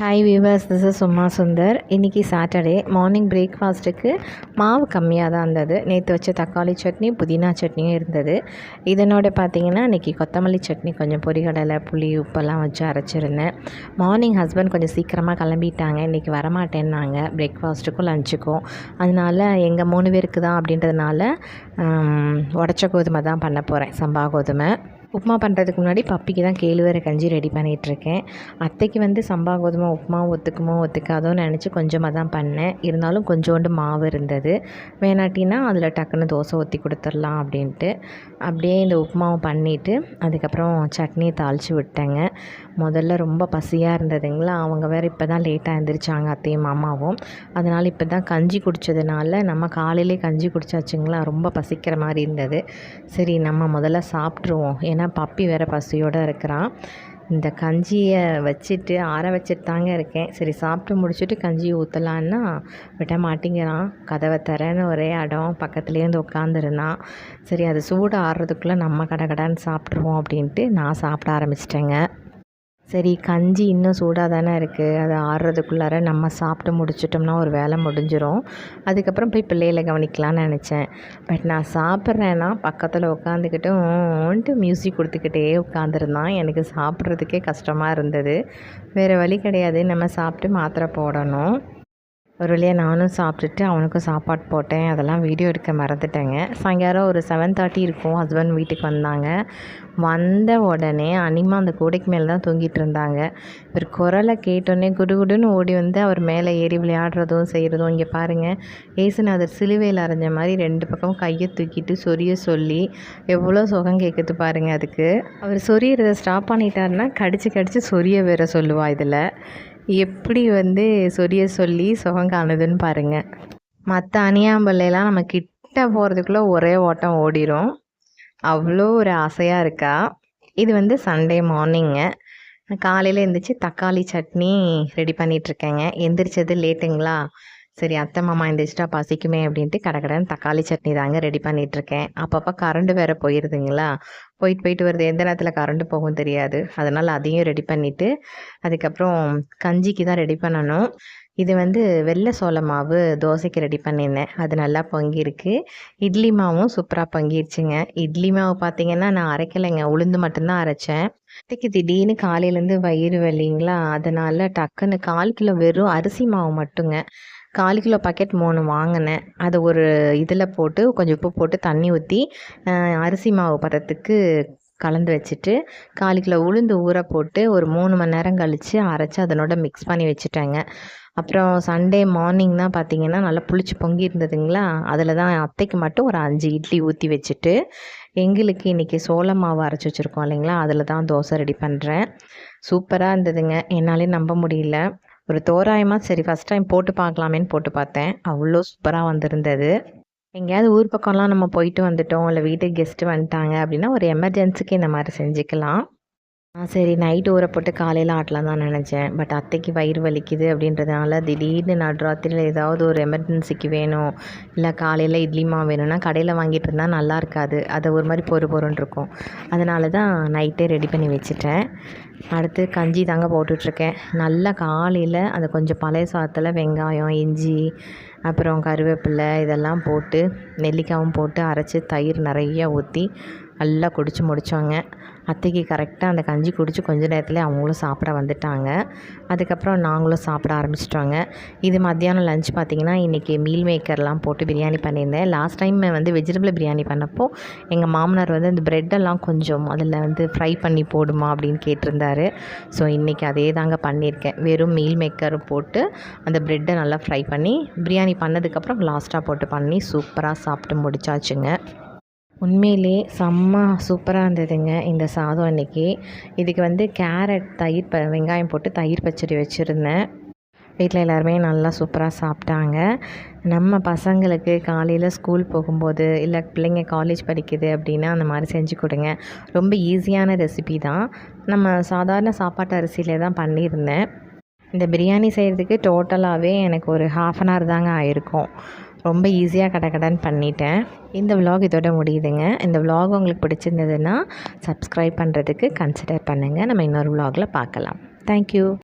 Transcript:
Hi viewers this is சும்மா சுந்தர் இன்றைக்கி Saturday morning பிரேக்ஃபாஸ்ட்டுக்கு மாவு கம்மியாக தான் இருந்தது. நேற்று வச்ச தக்காளி சட்னி புதினா சட்னியும் இருந்தது. இதனோட பார்த்திங்கன்னா இன்றைக்கி கொத்தமல்லி சட்னி கொஞ்சம் பொரிகடலை புளி உப்பெல்லாம் வச்சு அரைச்சிருந்தேன். மார்னிங் ஹஸ்பண்ட் கொஞ்சம் சீக்கிரமாக கிளம்பிட்டாங்க. இன்றைக்கி வரமாட்டேன்னாங்க. பிரேக்ஃபாஸ்ட்டுக்கும் லஞ்சுக்கும் அதனால எங்கள் மூணு பேருக்கு தான் அப்படின்றதுனால உடச்ச கோதுமை தான் பண்ண போகிறேன் சம்பா கோதுமை. உப்புமா பண்ணுறதுக்கு முன்னாடி பப்பிக்கு தான் கேழ்வரை கஞ்சி ரெடி பண்ணிகிட்ருக்கேன் அத்தைக்கு வந்து சம்பா கோதுமை உப்புமா ஒத்துக்குமோ ஒத்துக்காதோன்னு நினச்சி கொஞ்சமாக தான் பண்ணேன். இருந்தாலும் கொஞ்சோண்டு மாவு இருந்தது. வேணாட்டினா அதில் டக்குன்னு தோசை ஊற்றி கொடுத்துர்லாம் அப்படின்ட்டு. அப்படியே இந்த உப்புமாவை பண்ணிவிட்டு அதுக்கப்புறம் சட்னியை தாளித்து விட்டேங்க. முதல்ல ரொம்ப பசியாக இருந்ததுங்களா? அவங்க வேறு இப்போ தான் லேட்டாக எழுந்திரிச்சாங்க அத்தையும் மாமாவும். அதனால் இப்போ தான் கஞ்சி குடித்ததுனால நம்ம காலையிலே கஞ்சி குடிச்சாச்சுங்களா? ரொம்ப பசிக்கிற மாதிரி இருந்தது. சரி நம்ம முதல்ல சாப்பிட்ருவோம் ஏன்னா ஏன்னா பப்பி வேறு பசியோடு இருக்கிறான். இந்த கஞ்சியை வச்சுட்டு ஆற வச்சுட்டு தாங்க இருக்கேன். சரி சாப்பிட்டு முடிச்சுட்டு கஞ்சி ஊற்றலான்னா விட மாட்டேங்கிறான். கதவை தரேன்னு ஒரே இடம் பக்கத்துலேயே வந்து உட்காந்துருந்தான் சரி அது சூடு ஆடுறதுக்குள்ளே நம்ம கடை கடான்னு சாப்பிட்ருவோம் அப்படின்ட்டு நான் சாப்பிட ஆரம்பிச்சிட்டேங்க. சரி கஞ்சி இன்னும் சூடாக தானே இருக்குது அது ஆடுறதுக்குள்ளார நம்ம சாப்பிட்டு முடிச்சிட்டோம்னா ஒரு வேலை முடிஞ்சிடும் அதுக்கப்புறம் போய் பிள்ளைகளை கவனிக்கலான்னு நினச்சேன். பட் நான் சாப்பிட்றேன்னா பக்கத்தில் உட்காந்துக்கிட்டு மியூசிக் கொடுத்துக்கிட்டே உட்காந்துருந்தான் எனக்கு சாப்பிட்றதுக்கே கஷ்டமாக இருந்தது. வேறு வழி கிடையாது. நம்ம சாப்பிட்டு மாத்திரை போடணும். ஒரு வழியாக நானும் சாப்பிட்டுட்டு அவனுக்கும் சாப்பாடு போட்டேன். அதெல்லாம் வீடியோ எடுக்க மறந்துட்டேங்க. சாயங்காலம் ஒரு செவன் தேர்ட்டி இருக்கும். ஹஸ்பண்ட் வீட்டுக்கு வந்தாங்க. வந்த உடனே அனிமா அந்த கூடைக்கு மேலே தான் தூங்கிட்டு இருந்தாங்க. இவர் குரலை கேட்டோடனே குடுகுடுன்னு ஓடி வந்து அவர் மேலே ஏறி விளையாடுறதும் செய்கிறதும் இங்கே பாருங்கள் ஏசுநாதர் சிலுவையில் அரைஞ்ச மாதிரி ரெண்டு பக்கம் கையை தூக்கிட்டு சொரிய சொல்லி எவ்வளோ சுகம் கேட்குது பாருங்கள் அதுக்கு. அவர் சொரியறதை ஸ்டாப் பண்ணிட்டாருன்னா கடிச்சு கடிச்சு சொரிய வேற சொல்லுவா இதில். எப்படி வந்து சொரிய சொல்லி சுகம் காணுதுன்னு பாருங்கள் மற்ற அணியாம்பள்ளையெல்லாம் நம்ம கிட்ட போகிறதுக்குள்ளே ஒரே ஓட்டம் ஓடிடும் அவ்வளோ ஒரு ஆசையாக இருக்கா. இது வந்து சண்டே மார்னிங்கு காலையில் எழுந்திரிச்சு தக்காளி சட்னி ரெடி பண்ணிகிட்ருக்கேங்க எந்திரிச்சது லேட்டுங்களா? சரி அத்தை மாமா எந்திரிச்சிட்டா பசிக்குமே அப்படின்ட்டு கடை தக்காளி சட்னி தாங்க ரெடி பண்ணிகிட்ருக்கேன் அப்பப்போ கரண்ட்டு வேறு போயிடுதுங்களா போயிட்டு போயிட்டு வருது. எந்த நேரத்தில் கரண்ட்டு போகும் தெரியாது. அதனால் அதையும் ரெடி பண்ணிவிட்டு அதுக்கப்புறம் கஞ்சிக்கு தான் ரெடி பண்ணணும். இது வந்து வெள்ளை சோள மாவு தோசைக்கு ரெடி பண்ணியிருந்தேன். அது நல்லா பொங்கியிருக்கு. இட்லி மாவும் சூப்பராக பொங்கிடுச்சுங்க. இட்லி மாவு பார்த்தீங்கன்னா நான் அரைக்கலைங்க. உளுந்து மட்டும்தான் அரைச்சேன். அத்தைக்கு திடீர்னு காலையிலேருந்து வயிறு வலிங்களா? அதனால் டக்குன்னு கால் கிலோ வெறும் அரிசி மாவு மட்டுங்க. கால் கிலோ பாக்கெட் மூணு வாங்கினேன். அதை ஒரு இதில் போட்டு கொஞ்சம் உப்பு போட்டு தண்ணி ஊற்றி அரிசி மாவு பதத்துக்கு கலந்து வச்சுட்டு கால் கிலோ உளுந்து ஊற போட்டு ஒரு மூணு மணி நேரம் கழித்து அரைச்சி அதனோட மிக்ஸ் பண்ணி வச்சுட்டேங்க. அப்புறம் சண்டே மார்னிங் தான் பார்த்தீங்கன்னா நல்லா புளிச்சு பொங்கி இருந்ததுங்களா? அதில் தான் அத்தைக்கு மட்டும் ஒரு அஞ்சு இட்லி ஊற்றி வச்சுட்டு எங்களுக்கு இன்றைக்கி சோள மாவு அரைச்சி வச்சுருக்கோம் இல்லைங்களா? அதில் தான் தோசை ரெடி பண்ணுறேன் சூப்பராக இருந்ததுங்க. என்னாலே நம்ப முடியல. ஒரு தோராயமாக சரி ஃபஸ்ட் டைம் போட்டு பார்க்கலாமேன்னு போட்டு பார்த்தேன். அவ்வளோ சூப்பராக வந்திருந்தது. எங்கேயாவது ஊர் பக்கம்லாம் நம்ம போயிட்டு வந்துட்டோம் இல்லை வீட்டுக்கு கெஸ்ட்டு வந்துட்டாங்க அப்படின்னா ஒரு எமர்ஜென்சிக்கு இந்த மாதிரி செஞ்சுக்கலாம். சரி. நைட்டு ஊற போட்டு காலையில் ஆட்டலாம் தான் நினச்சேன். பட் அத்தைக்கு வயிறு வலிக்குது அப்படின்றதுனால திடீர்னு நடுராத்திரியில் ஏதாவது ஒரு எமர்ஜென்சிக்கு வேணும் இல்லை காலையில் இட்லி மாவு வேணும்னா கடையில் வாங்கிட்டு இருந்தால் நல்லா இருக்காது. அதை ஒரு மாதிரி பொறு பொருன்னு இருக்கும். அதனால தான் நைட்டே ரெடி பண்ணி வச்சுட்டேன். அடுத்து கஞ்சி தாங்க போட்டுட்ருக்கேன். நல்லா காலையில் அந்த கொஞ்சம் பழைய சாதத்தில் வெங்காயம் இஞ்சி அப்புறம் கருவேப்பிலை இதெல்லாம் போட்டு நெல்லிக்காயும் போட்டு அரைச்சி தயிர் நிறையா ஊற்றி நல்லா குடித்து முடித்தோங்க அத்தைக்கு கரெக்டாக அந்த கஞ்சி குடித்து கொஞ்ச நேரத்தில் அவங்களும் சாப்பிட வந்துட்டாங்க. அதுக்கப்புறம் நாங்களும் சாப்பிட ஆரம்பிச்சிட்டோங்க. இது மத்தியானம் லஞ்ச் பார்த்திங்கன்னா இன்றைக்கி மீல் மேக்கர்லாம் போட்டு பிரியாணி பண்ணியிருந்தேன். லாஸ்ட் டைம் வந்து வெஜிடபிள் பிரியாணி பண்ணப்போ எங்கள் மாமனார் வந்து அந்த ப்ரெட்டெல்லாம் கொஞ்சம் அதில் வந்து ஃப்ரை பண்ணி போடுமா அப்படின்னு கேட்டிருந்தாரு. ஸோ இன்றைக்கி அதே தாங்க பண்ணியிருக்கேன். வெறும் மீல் மேக்கர் போட்டு அந்த ப்ரெட்டை நல்லா ஃப்ரை பண்ணி பிரியாணி பண்ணதுக்கப்புறம் லாஸ்ட்டாக போட்டு பண்ணி சூப்பராக சாப்பிட்டு முடிச்சாச்சுங்க. உண்மையிலே செம்ம சூப்பராக இருந்ததுங்க இந்த சாதம் அன்றைக்கி இதுக்கு வந்து கேரட் தயிர் ப வெங்காயம் போட்டு தயிர் பச்சடி வச்சுருந்தேன். வீட்டில் எல்லாருமே நல்லா சூப்பராக சாப்பிட்டாங்க. நம்ம பசங்களுக்கு காலையில் ஸ்கூல் போகும்போது இல்லை பிள்ளைங்க காலேஜ் படிக்குது அப்படின்னா அந்த மாதிரி செஞ்சு கொடுங்க. ரொம்ப ஈஸியான ரெசிபி தான். நம்ம சாதாரண சாப்பாட்டு அரிசியிலே தான் பண்ணியிருந்தேன். இந்த பிரியாணி செய்கிறதுக்கு டோட்டலாகவே எனக்கு ஒரு ஹாஃப் அன் ஹவர் தாங்க ஆயிருக்கும். ரொம்ப ஈஸியாக கடை கடன் பண்ணிட்டேன். இந்த விலாக் இதோட முடியுதுங்க. இந்த விலாக் உங்களுக்கு பிடிச்சிருந்ததுன்னா சப்ஸ்கிரைப் பண்ணுறதுக்கு கன்சிடர் பண்ணுங்கள் நம்ம இன்னொரு விலாகில் பார்க்கலாம். தேங்க்யூ